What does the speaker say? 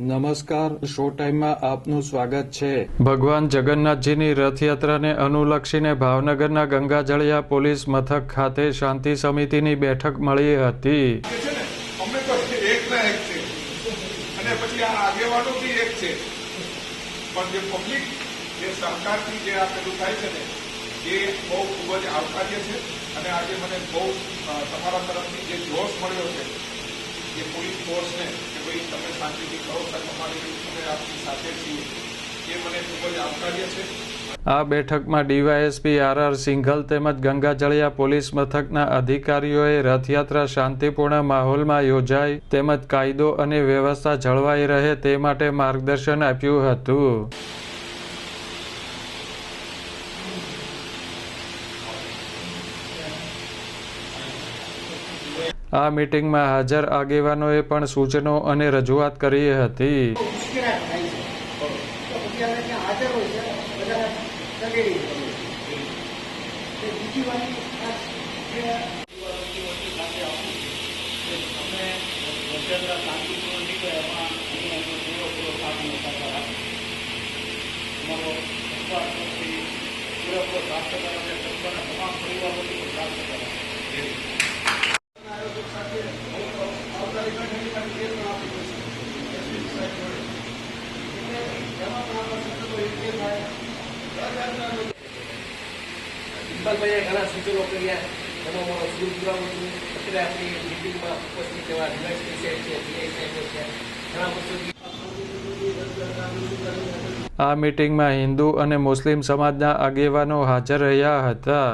નમસ્કાર શો ટાઈમમાં આપનું સ્વાગત છે. ભગવાન જગન્નાથજીની રથયાત્રાને અનુલક્ષીને ભાવનગરના ગંગાજળિયા પોલીસ મથક ખાતે શાંતિ સમિતિની બેઠક મળી હતી. જે છે ને અમે તો એક ના એક છે. અને પછી આ આગેવાનો બી એક છે. પણ જે પબ્લિક જે સરકારથી જે આ પેલું થાય છે ને એ બહુ ખૂબ જ આવકાર્ય છે. અને આજે મને બહુ તમારા તરફથી જે જોશ મળ્યો છે જે પોલીસ ફોર્સને કે ભાઈ તમે શાંતિથી કરો, સાહેબ, અમારી અમે આપની સાથે છીએ. એ મને ખૂબ જ આવકાર્ય છે. આ બેઠકમાં ડીવાયએસપી આર આર સિંઘલ તેમજ ગંગાજળિયા પોલીસ મથકના અધિકારીઓએ રથયાત્રા શાંતિપૂર્ણ માહોલમાં યોજાય તેમજ કાયદો અને વ્યવસ્થા જળવાઈ રહે તે માટે માર્ગદર્શન આપ્યું હતું. આ મીટિંગમાં હાજર આગેવાનોએ પણ સૂચનો અને રજૂઆત કરી હતી ઉશ્કેરાટ થાય છે તો પછી આપણે ત્યાં હાજર હોય છે બધાને તગેડી કરવું છે બીજી વાત આ જે ઇકબાલભાઈએ ઘણા સૂચનો કર્યા. એમાં મારો સુર પુરાવું છું. અત્યારે આપણી મિટિંગમાં ઉપસ્થિત એવા સાહેબ છે જીઆઈ સાહેબો છે. ઘણા વર્ષોથી આ મીટિંગમાં હિન્દુ અને મુસ્લિમ સમાજના આગેવાનો હાજર રહ્યા હતા.